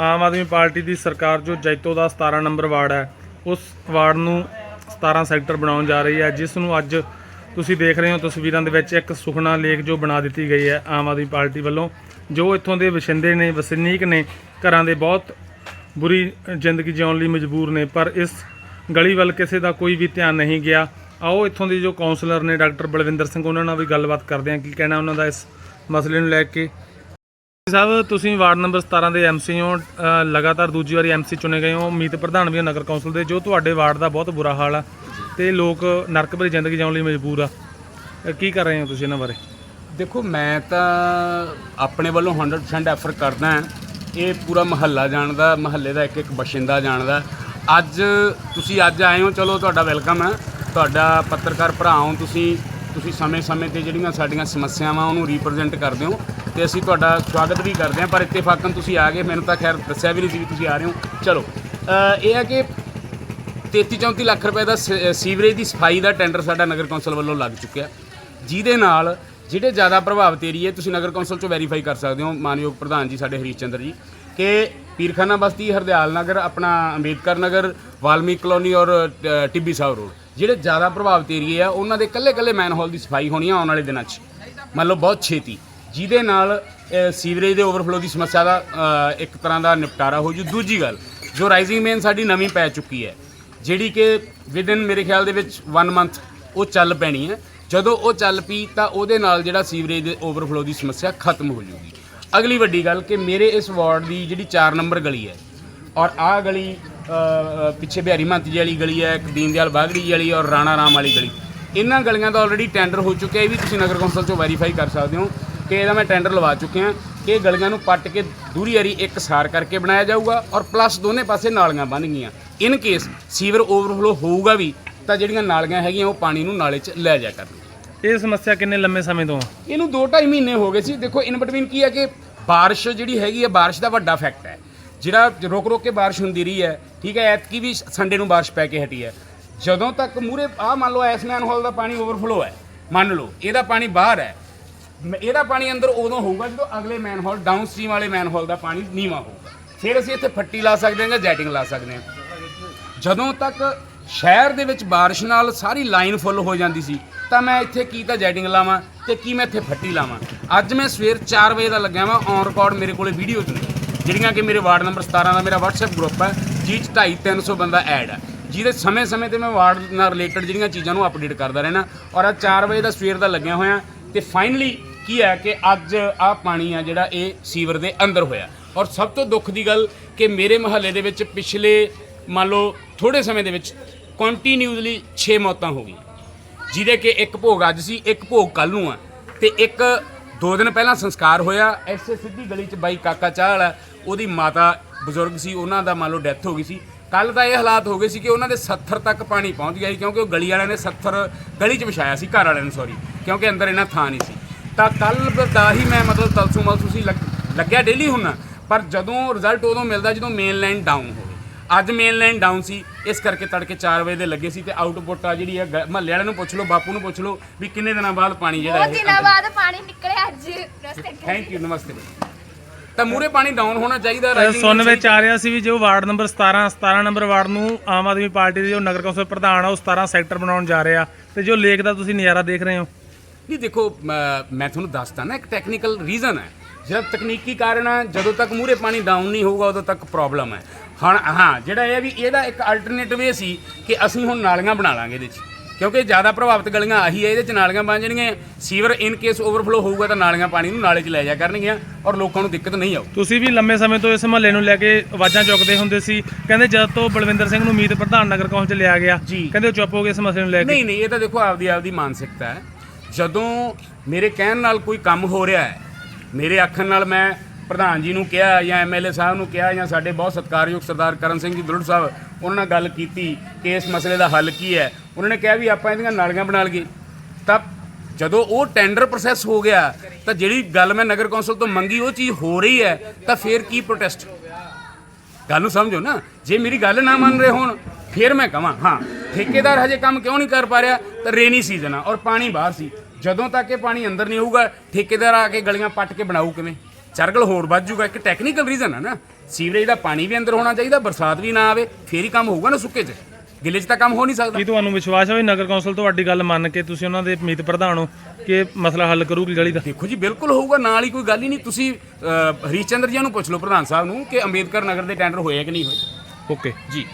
Aam Aadmi party ਦੀ ਸਰਕਾਰ ਜੋ ਜੈਤੋ ਦਾ 17 number ward ਹੈ, ਉਸ ਵਾਰਡ ਨੂੰ 17 ਸੈਕਟਰ ਬਣਾਉਣ ਜਾ ਰਹੀ ਹੈ। ਜਿਸ ਨੂੰ ਅੱਜ ਤੁਸੀਂ ਦੇਖ ਰਹੇ ਹੋ, ਤਸਵੀਰਾਂ ਦੇ ਵਿੱਚ ਇੱਕ ਸੁਖਨਾ ਲੇਖ ਜੋ ਬਣਾ ਦਿੱਤੀ ਗਈ ਹੈ ਆਮ ਆਦਮੀ ਪਾਰਟੀ ਵੱਲੋਂ, ਜੋ ਇੱਥੋਂ ਦੇ ਵਸਿੰਦੇ ਨੇ, ਵਸਨੀਕ ਨੇ, ਘਰਾਂ ਦੇ ਬਹੁਤ ਬੁਰੀ ਜ਼ਿੰਦਗੀ ਜਿਉਣ ਲਈ ਮਜਬੂਰ ਨੇ, ਪਰ ਇਸ ਗਲੀ ਵੱਲ ਕਿਸੇ ਦਾ ਕੋਈ ਵੀ ਧਿਆਨ ਨਹੀਂ ਗਿਆ। ਆਓ ਇੱਥੋਂ ਦੇ ਜੋ ਕਾਉਂਸਲਰ ਨੇ ਡਾਕਟਰ ਬਲਵਿੰਦਰ ਸਿੰਘ, ਉਹਨਾਂ ਨਾਲ ਵੀ ਗੱਲਬਾਤ ਕਰਦੇ ਹਾਂ, ਕੀ ਕਹਿਣਾ ਉਹਨਾਂ ਦਾ ਇਸ ਮਸਲੇ ਨੂੰ ਲੈ ਕੇ। ਸਾਹਿਬ ਤੁਸੀਂ ਵਾਰਡ ਨੰਬਰ 17 ਦੇ ਐਮਸੀ ਹੋ ਅ, ਲਗਾਤਾਰ ਦੂਜੀ ਵਾਰੀ ਐਮਸੀ ਚੁਣੇ ਗਏ ਹੋ। ਮੀਤ ਪ੍ਰਧਾਨ ਵੀ ਹੋ ਨਗਰ ਕੌਂਸਲ ਦੇ ਜੋ ਤੁਹਾਡੇ ਵਾਰਡ ਦਾ ਬਹੁਤ ਬੁਰਾ ਹਾਲ ਆ ਤੇ ਲੋਕ ਨਰਕ ਭਰੀ ਜ਼ਿੰਦਗੀ ਜਿਉਣ ਲਈ ਮਜਬੂਰ ਆ। ਅ, ਕੀ ਕਰ ਰਹੇ ਹੋ ਤੁਸੀਂ ਇਹਨਾਂ ਬਾਰੇ? ਦੇਖੋ ਮੈਂ ਤਾਂ ਆਪਣੇ ਵੱਲੋਂ 100% ਐਫਰ ਕਰਦਾ ਹਾਂ। ਇਹ ਪੂਰਾ ਮਹੱਲਾ ਜਾਣਦਾ ਮਹੱਲੇ ਦਾ ਇੱਕ ਇੱਕ ਬਸ਼ਿੰਦਾ ਜਾਣਦਾ। ਅੱਜ ਤੁਸੀਂ ਅੱਜ ਆਏ ਹੋ ਚਲੋ ਤੁਹਾਡਾ ਵੈਲਕਮ ਹੈ ਤੁਹਾਡਾ ਪੱਤਰਕਾਰ ਭਰਾ ਹੋ ਤੁਸੀਂ। ਤੁਸੀਂ ਸਮੇਂ-ਸਮੇਂ ਤੇ ਜਿਹੜੀਆਂ ਸਾਡੀਆਂ ਸਮੱਸਿਆਵਾਂ ਉਹਨੂੰ ਰਿਪਰੈਜ਼ੈਂਟ ਕਰਦੇ ਹੋ ਤੇ ਅਸੀਂ ਤੁਹਾਡਾ ਸਵਾਗਤ ਵੀ ਕਰਦੇ ਹਾਂ, ਪਰ ਇੱਤੇਫਾਕਨ ਤੁਸੀਂ ਆ ਗਏ, ਮੈਨੂੰ ਤਾਂ ਖੈਰ ਦੱਸਿਆ ਵੀ ਨਹੀਂ ਸੀ ਵੀ ਤੁਸੀਂ ਆ ਰਹੇ ਹੋ। ਚਲੋ ਇਹ ਹੈ ਕਿ 33 34 ਲੱਖ ਰੁਪਏ ਦਾ ਸ- ਸੀਵਰੇਜ ਦੀ ਸਫ਼ਾਈ ਦਾ ਟੈਂਡਰ ਸਾਡਾ ਨਗਰ ਕੌਂਸਲ ਵੱਲੋਂ ਲੱਗ ਚੁੱਕਿਆ। ਜਿਹਦੇ ਨਾਲ ਜਿਹੜੇ ਜ਼ਿਆਦਾ ਪ੍ਰਭਾਵਿਤ ਏਰੀਏ, ਤੁਸੀਂ ਨਗਰ ਕੌਂਸਲ ਚੋਂ ਵੈਰੀਫਾਈ ਕਰ ਸਕਦੇ ਹੋ, ਮਾਨਯੋਗ ਪ੍ਰਧਾਨ ਜੀ ਸਾਡੇ ਹਰੀਸ਼ ਚੰਦਰ ਜੀ, ਕਿ ਪੀਰਖਾਨਾ ਬਸਤੀ ਹਰਦਿਆਲ ਨਗਰ ਆਪਣਾ ਅੰਬੇਦਕਰ ਨਗਰ ਵਾਲਮੀਕ ਕਲੋਨੀ ਔਰ ਅ, ਟਿੱਬੀ ਸਾਹਿਬ ਰੋਡ। ਜਿਹੜੇ ਜ਼ਿਆਦਾ ਪ੍ਰਭਾਵਿਤ ਏਰੀਏ ਆ ਉਹਨਾਂ ਦੇ ਕੱਲੇ-ਕੱਲੇ ਮੈਨਹੋਲ ਦੀ ਸਫ਼ਾਈ ਹੋਣੀ ਆ ਆਉਣ ਵਾਲੇ ਦਿਨਾਂ 'ਚ। ਮੰਨ ਲਓ ਬਹੁਤ ਛੇਤੀ। ਜਿਹਦੇ ਨਾਲ ਅ, ਸੀਵਰੇਜ ਦੇ ਓਵਰਫਲੋ ਦੀ ਸਮੱਸਿਆ ਦਾ ਅ, ਇੱਕ ਤਰ੍ਹਾਂ ਦਾ ਨਿਪਟਾਰਾ ਹੋ ਜੂ। ਦੂਜੀ ਗੱਲ ਜੋ ਰਾਈਜ਼ਿੰਗ ਮੇਨ ਸਾਡੀ ਨਵੀਂ ਪੈ ਚੁੱਕੀ ਹੈ ਜਿਹੜੀ ਕਿ ਵਿਦਨ ਮੇਰੇ ਖਿਆਲ ਦੇ ਵਿੱਚ 1 ਮੰਥ ਉਹ ਚੱਲ ਪੈਣੀ ਹੈ। ਜਦੋਂ ਉਹ ਚੱਲ ਪਈ ਤਾਂ ਉਹਦੇ ਨਾਲ ਜਿਹੜਾ ਸੀਵਰੇਜ ਦੇ ਓਵਰਫਲੋ ਦੀ ਸਮੱਸਿਆ ਖਤਮ ਹੋ ਜੂਗੀ। ਅਗਲੀ ਵੱਡੀ ਗੱਲ ਕਿ ਮੇਰੇ ਇਸ ਵਾਰਡ ਦੀ ਜਿਹੜੀ 4 ਨੰਬਰ ਗਲੀ ਹੈ ਔਰ ਆਹ ਗਲੀ ਪਿੱਛੇ ਬਿਹਾਰੀ ਮਹੰਤ ਜੀ ਵਾਲੀ ਗਲੀ ਹੈ, ਇੱਕ ਦੀਨਦਿਆਲ ਬਾਗੜੀ ਜੀ ਵਾਲੀ ਔਰ ਰਾਣਾ ਰਾਮ ਵਾਲੀ ਗਲੀ। ਇਹਨਾਂ ਗਲੀਆਂ ਦਾ ਆਲਰੇਡੀ ਟੈਂਡਰ ਹੋ ਚੁੱਕਿਆ ਇਹ ਵੀ ਤੁਸੀਂ ਨਗਰ ਕੌਂਸਲ ਚੋਂ ਵੈਰੀਫਾਈ ਕਰ ਸਕਦੇ ਹੋ ਕਿ ਇਹਦਾ ਮੈਂ ਟੈਂਡਰ ਲਵਾ ਚੁੱਕਿਆ ਕਿ ਇਹ ਗਲੀਆਂ ਨੂੰ ਪੱਟ ਕੇ ਦੂਰੀ ਹਰੀ ਇੱਕ ਸਾਰ ਕਰਕੇ ਬਣਾਇਆ ਜਾਊਗਾ ਔਰ ਪਲੱਸ ਦੋਨੇ ਪਾਸੇ ਨਾਲੀਆਂ ਬਣ ਗਈਆਂ। ਇਨ ਕੇਸ ਸੀਵਰ ਓਵਰਫਲੋ ਹੋਊਗਾ ਵੀ ਤਾਂ ਜਿਹੜੀਆਂ ਨਾਲੀਆਂ ਹੈਗੀਆਂ ਉਹ ਪਾਣੀ ਨੂੰ ਨਾਲੇ 'ਚ ਲੈ ਜਾ ਕਰਨਗੀਆਂ। ਇਹ ਸਮੱਸਿਆ ਕਿੰਨੇ ਲੰਮੇ ਸਮੇਂ ਤੋਂ ਆ? ਇਹਨੂੰ 2.5 ਮਹੀਨੇ ਹੋ ਗਏ ਸੀ। ਦੇਖੋ ਇਨ ਬਿਟਵੀਨ ਕੀ ਹੈ ਕਿ ਬਾਰਿਸ਼ ਜਿਹੜੀ ਹੈਗੀ ਹੈ, ਬਾਰਿਸ਼ ਦਾ ਵੱਡਾ ਫੈਕਟ ਹੈ। ਜਿਹੜਾ ਰੁਕ ਰੁਕ ਕੇ ਬਾਰਿਸ਼ ਹੁੰਦੀ ਰਹੀ ਹੈ, ਠੀਕ ਹੈ, ਐਤਕੀ ਵੀ ਸੰਡੇ ਨੂੰ ਬਾਰਿਸ਼ ਪੈ ਕੇ ਹਟੀ ਹੈ। ਜਦੋਂ ਤੱਕ ਮੂਰੇ ਆ ਮੰਨ ਲਓ ਐਸਮੈਨ ਹਾਲ ਦਾ ਪਾਣੀ ਓਵਰਫਲੋ ਹੈ। ਮੰਨ ਲਓ, ਇਹਦਾ ਪਾਣੀ ਬਾਹਰ ਹੈ। ਮ- ਇਹਦਾ ਪਾਣੀ ਅੰਦਰ ਉਦੋਂ ਹੋਊਗਾ ਜਦੋਂ ਅਗਲੇ ਮੈਨਹੋਲ ਡਾਊਨ ਸਟ੍ਰੀਮ ਵਾਲੇ ਮੈਨਹੋਲ ਦਾ ਪਾਣੀ ਨੀਵਾ ਹੋਊਗਾ। ਫਿਰ ਅਸੀਂ ਇੱਥੇ ਫੱਟੀ ਲਾ ਸਕਦੇ ਹਾਂ ਜਾਂ ਜੈਟਿੰਗ ਲਾ ਸਕਦੇ ਹਾਂ। ਜਦੋਂ ਤੱਕ ਸ਼ਹਿਰ ਦੇ ਵਿੱਚ ਬਾਰਿਸ਼ ਨਾਲ ਸਾਰੀ ਲਾਈਨ ਫੁੱਲ ਹੋ ਜਾਂਦੀ ਸੀ ਤਾਂ ਮੈਂ ਇੱਥੇ ਕੀ ਤਾਂ ਜੈਟਿੰਗ ਲਾਵਾਂ ਤੇ ਕੀ ਮੈਂ ਇੱਥੇ ਫੱਟੀ ਲਾਵਾਂ? ਅੱਜ ਮੈਂ ਸਵੇਰ 4 ਵਜੇ ਦਾ ਲੱਗਿਆ ਵਾਂ ਔਨ ਰਿਕਾਰਡ ਮੇਰੇ ਕੋਲੇ ਵੀਡੀਓ ਨੇ ਜਿਹੜੀਆਂ ਕਿ ਮੇਰੇ ਵਾਰਡ ਨੰਬਰ 17 ਦਾ ਮੇਰਾ WhatsApp ਗਰੁੱਪ ਹੈ ਜਿਹ 'ਚ 2.5 300 ਬੰਦਾ ਐਡ ਹੈ ਜਿਹਦੇ ਸਮੇਂ-ਸਮੇਂ ਤੇ ਮੈਂ ਵਾਰਡ ਨਾਲ ਰਿਲੇਟਡ ਜਿਹੜੀਆਂ ਚੀਜ਼ਾਂ ਨੂੰ ਅਪਡੇਟ ਕਰਦਾ ਰਹਿਣਾ। ਔਰ ਅੱਜ 4 ਵਜੇ ਦਾ ਸਵੇਰ ਦਾ ਲੱਗਿਆ ਹੋਇਆ ਤੇ ਫਾਈਨਲੀ ਕੀ ਹੈ ਕਿ ਅੱਜ ਆ ਪਾਣੀ ਆ ਜਿਹੜਾ ਇਹ ਸੀਵਰ ਦੇ ਅੰਦਰ ਹੋਇਆ। ਔਰ ਸਭ ਤੋਂ ਦੁੱਖ ਦੀ ਗੱਲ ਕਿ ਮੇਰੇ ਮਹੱਲੇ ਦੇ ਵਿੱਚ ਪਿਛਲੇ ਮੰਨ ਲਓ ਥੋੜੇ ਸਮੇਂ ਦੇ ਵਿੱਚ ਕੰਟੀਨਿਊਸਲੀ 6 ਮੌਤਾਂ ਹੋ ਗਈਆਂ। ਜਿਹਦੇ ਕਿ ਇੱਕ ਭੋਗ ਅੱਜ ਸੀ, ਇੱਕ ਭੋਗ ਕੱਲ ਨੂੰ ਆ। ਤੇ ਇੱਕ ਦੋ ਦਿਨ ਪਹਿਲਾਂ ਸੰਸਕਾਰ ਹੋਇਆ, ਐਸੇ ਸਿੱਧੀ ਗਲੀ 'ਚ ਬਾਈ ਕਾਕਾ ਚਾਹ ਵਾਲਾ ਉਹਦੀ ਮਾਤਾ ਬਜ਼ੁਰਗ ਸੀ, ਉਹਨਾਂ ਦਾ ਮੰਨ ਲਓ ਡੈਥ ਹੋ ਗਈ ਸੀ। ਕੱਲ ਦਾ ਇਹ ਹਾਲਾਤ ਹੋ ਗਏ ਸੀ ਕਿ ਉਹਨਾਂ ਦੇ 70 ਤੱਕ ਪਾਣੀ ਪਹੁੰਚ ਗਿਆ ਸੀ, ਕਿਉਂਕਿ ਉਹ ਗਲੀ ਵਾਲਿਆਂ ਨੇ 70 ਗਲੀ 'ਚ ਵਿਛਾਇਆ ਸੀ, ਘਰ ਵਾਲਿਆਂ ਨੇ ਸੌਰੀ ਕਿਉਂਕਿ ਅੰਦਰ ਇਹਨਾਂ ਥਾਂ ਨਹੀਂ ਸੀ। ਤਾਂ ਕੱਲ ਦਾ ਹੀ ਮੈਂ ਮਤਲਬ ਤਲਸੂ ਮਲਸੂ ਸੀ, ਲੱਗ- ਲੱਗਿਆ ਡੇਲੀ ਹੁੰਨਾ ਪਰ ਜਦੋਂ ਰਿਜ਼ਲਟ ਉਦੋਂ ਮਿਲਦਾ ਜਦੋਂ ਮੇਨ ਲਾਈਨ ਡਾਊਨ ਹੋ ਅੱਜ ਮੇਨ ਲਾਈਨ ਡਾਊਨ ਸੀ ਇਸ ਕਰਕੇ ਤੜਕੇ 4 ਵਜੇ ਦੇ ਲੱਗੇ ਸੀ ਤੇ ਆਊਟਪੁੱਟ ਆ ਜਿਹੜੀ ਹੈ ਮਹੱਲੇ ਵਾਲਿਆਂ ਨੂੰ ਪੁੱਛ ਲਓ ਬਾਪੂ ਨੂੰ ਪੁੱਛ ਲਓ ਵੀ ਕਿੰਨੇ ਦਿਨਾਂ ਬਾਅਦ ਪਾਣੀ ਜਿਹੜਾ ਬਹੁਤ ਦਿਨਾਂ ਬਾਅਦ ਪਾਣੀ ਨਿਕਲਿਆ ਅੱਜ। ਰਸਤੇ ਥੈਂਕ ਯੂ ਨਮਸਤੇ। ਤਾਂ ਮੂਰੇ ਪਾਣੀ ਡਾਊਨ ਹੋਣਾ ਚਾਹੀਦਾ ਸੁਣਨ stage- ਵਿੱਚ ਆ ਰਿਹਾ ਸੀ ਵੀ ਜੋ ਵਾਰਡ ਨੰਬਰ 17 17 ਨੰਬਰ ਵਾਰਡ ਨੂੰ ਆਮ ਆਦਮੀ ਪਾਰਟੀ ਦੇ ਜੋ ਨਗਰ ਕੌਂਸਲ ਪ੍ਰਧਾਨ ਆ ਉਹ 17 ਸੈਕਟਰ ਬਣਾਉਣ ਜਾ ਰਹੇ। ਆ ਤੇ ਜੋ ਲੇਕ ਦਾ ਤੁਸੀਂ ਨਜ਼ਾਰਾ ਦੇਖ ਰਹੇ ਹੋ? ਨਹੀਂ ਦੇਖੋ ਮ- ਤੁਹਾਨੂੰ ਦੱਸਦਾ ਨਾ ਇੱਕ ਟੈਕਨੀਕਲ ਰੀਜ਼ਨ ਹੈ। ਜਿਹੜਾ ਤਕਨੀਕੀ ਕਾਰਨ ਹੈ ਜਦੋਂ ਤੱਕ ਮੂਰੇ ਪਾਣੀ ਡਾਊਨ ਨਹੀਂ ਹੋਊਗਾ ਉਦੋਂ ਤੱਕ ਪ੍ਰੋਬਲਮ ਹੈ। ਹੁਣ ਹਾਂ ਜਿਹੜਾ ਇਹ ਹੈ ਵੀ ਇਹਦਾ ਇੱਕ ਅਲਟਰਨੇਟਿਵ ਇਹ ਸੀ ਕਿ ਅਸੀਂ ਹੁਣ ਨਾਲੀਆਂ ਬਣਾ ਲਾਂਗੇ ਇਹਦੇ 'ਚ। ਕਿਉਂਕਿ ਜ਼ਿਆਦਾ ਪ੍ਰਭਾਵਿਤ ਗਲੀਆਂ ਆਹੀ ਹੈ ਇਹਦੇ 'ਚ ਨਾਲੀਆਂ ਬਣ ਜਾਣਗੀਆਂ ਸੀਵਰ ਇਨ ਕੇਸ ਓਵਰਫਲੋ ਹੋਊਗਾ ਤਾਂ ਨਾਲੀਆਂ ਪਾਣੀ ਨੂੰ ਨਾਲੇ 'ਚ ਲੈ ਜਾ ਕਰਨਗੀਆਂ ਔਰ ਲੋਕਾਂ ਨੂੰ ਦਿੱਕਤ ਨਹੀਂ ਆਊ। ਤੁਸੀਂ ਵੀ ਲੰਮੇ ਸਮੇਂ ਤੋਂ ਇਸ ਮਹੱਲੇ ਨੂੰ ਲੈ ਕੇ ਆਵਾਜ਼ਾਂ ਚੁੱਕਦੇ ਹੁੰਦੇ ਸੀ। ਕਹਿੰਦੇ ਜਦ ਤੋਂ ਬਲਵਿੰਦਰ ਸਿੰਘ ਨੂੰ ਮੀਤ ਪ੍ਰਧਾਨ ਨਗਰ ਕੌਂਸਲ ਚ ਲਿਆ ਗਿਆ ਜੀ। ਕਹਿੰਦੇ ਉਹ ਚੁੱਪ ਹੋ ਗਏ ਇਸ ਮਸਲੇ ਨੂੰ ਲੈ ਕੇ। ਨਹੀਂ ਨਹੀਂ ਇਹ ਤਾਂ ਦੇਖੋ ਆਪਦੀ ਆਪਦੀ ਮਾਨਸਿਕਤਾ ਹੈ। ਜਦੋਂ ਮੇਰੇ ਕਹਿਣ ਨਾਲ ਕੋਈ ਕੰਮ ਹੋ ਰਿਹਾ ਹੈ ਮੇਰੇ ਆਖਣ ਨਾਲ ਮੈਂ ਪ੍ਰਧਾਨ ਜੀ ਨੂੰ ਕਿਹਾ ਜਾਂ ਐਮਐਲਏ ਸਾਹਿਬ ਨੂੰ ਕਿਹਾ ਜਾਂ ਸਾਡੇ ਬਹੁਤ ਸਤਿਕਾਰਯੋਗ ਸਰਦਾਰ ਕਰਨ ਸਿੰਘ ਜੀ ਦੁਰੜ ਸਾਹਿਬ, ਉਹਨਾਂ ਨਾਲ ਗੱਲ ਕੀਤੀ ਕਿ ਇਸ ਮਸਲੇ ਦਾ ਹੱਲ ਕੀ ਹੈ। ਉਹਨਾਂ ਨੇ ਕਿਹਾ ਵੀ ਆਪਾਂ ਇਹਦੀਆਂ ਨਾਲੀਆਂ ਬਣਾ ਲਈਏ। ਤਾਂ ਜਦੋਂ ਉਹ ਟੈਂਡਰ ਪ੍ਰੋਸੈਸ ਹੋ ਗਿਆ, ਤਾਂ ਜਿਹੜੀ ਗੱਲ ਮੈਂ ਨਗਰ ਕੌਂਸਲ ਤੋਂ ਮੰਗੀ, ਉਹ ਚੀਜ਼ ਹੋ ਰਹੀ ਹੈ, ਤਾਂ ਫੇਰ ਕੀ ਪ੍ਰੋਟੈਸਟ ਗੱਲ ਨੂੰ ਸਮਝੋ ਨਾ। ਜੇ ਮੇਰੀ ਗੱਲ ਨਾ ਮੰਨ ਰਹੇ ਹੋਣ, ਫਿਰ ਮੈਂ ਕਹਾਂ, ਹਾਂ, ਠੇਕੇਦਾਰ ਹਜੇ ਕੰਮ ਕਿਉਂ ਨਹੀਂ ਕਰ ਪਾ ਰਿਹਾ? ਤਾਂ ਰੇਨੀ ਸੀਜ਼ਨ ਆ ਔਰ ਪਾਣੀ ਬਾਹਰ ਸੀ। ਜਦੋਂ ਤੱਕ ਇਹ ਪਾਣੀ ਅੰਦਰ ਨਹੀਂ ਆਊਗਾ, ਠੇਕੇਦਾਰ ਆ ਕੇ ਗਲੀਆਂ ਪੱਟ ਕੇ ਬਣਾਊ ਕਿਵੇਂ? ਚਰਗਲ ਹੋਰ ਵੱਧ ਜੂਗਾ ਇੱਕ ਟੈਕਨੀਕਲ ਰੀਜ਼ਨ ਹੈ ਨਾ। ਸੀਵਰੇਜ ਦਾ ਪਾਣੀ ਵੀ ਅੰਦਰ ਹੋਣਾ ਚਾਹੀਦਾ ਬਰਸਾਤ ਵੀ ਨਾ ਆਵੇ ਫੇਰ ਹੀ ਕੰਮ ਹੋਊਗਾ ਨਾ ਸੁੱਕੇ 'ਚ। ਗਿੱਲੇ 'ਚ ਤਾਂ ਕੰਮ ਹੋ ਨਹੀਂ ਸਕਦਾ। ਕੀ ਤੁਹਾਨੂੰ ਵਿਸ਼ਵਾਸ ਹੈ ਵੀ ਨਗਰ ਕੌਂਸਲ ਤੁਹਾਡੀ ਗੱਲ ਮੰਨ ਕੇ ਤੁਸੀਂ ਉਹਨਾਂ ਦੇ ਮੀਤ ਪ੍ਰਧਾਨ ਹੋ ਕਿ ਮਸਲਾ ਹੱਲ ਕਰੂਗੀ ਗਲੀ ਦਾ? ਦੇਖੋ ਜੀ ਬਿਲਕੁਲ ਹੋਊਗਾ ਨਾਲ ਹੀ ਕੋਈ ਗੱਲ ਹੀ ਨਹੀਂ। ਤੁਸੀਂ ਅਹ, ਹਰੀਸ਼ ਚੰਦਰ ਜੀ ਨੂੰ ਪੁੱਛ ਲਓ ਪ੍ਰਧਾਨ ਸਾਹਿਬ ਨੂੰ ਕਿ ਅੰਬੇਦਕਰ ਨਗਰ ਦੇ ਟੈਂਡਰ ਹੋਏ ਆ ਕਿ ਨਹੀਂ ਹੋਏ। ਓਕੇ। ਜੀ।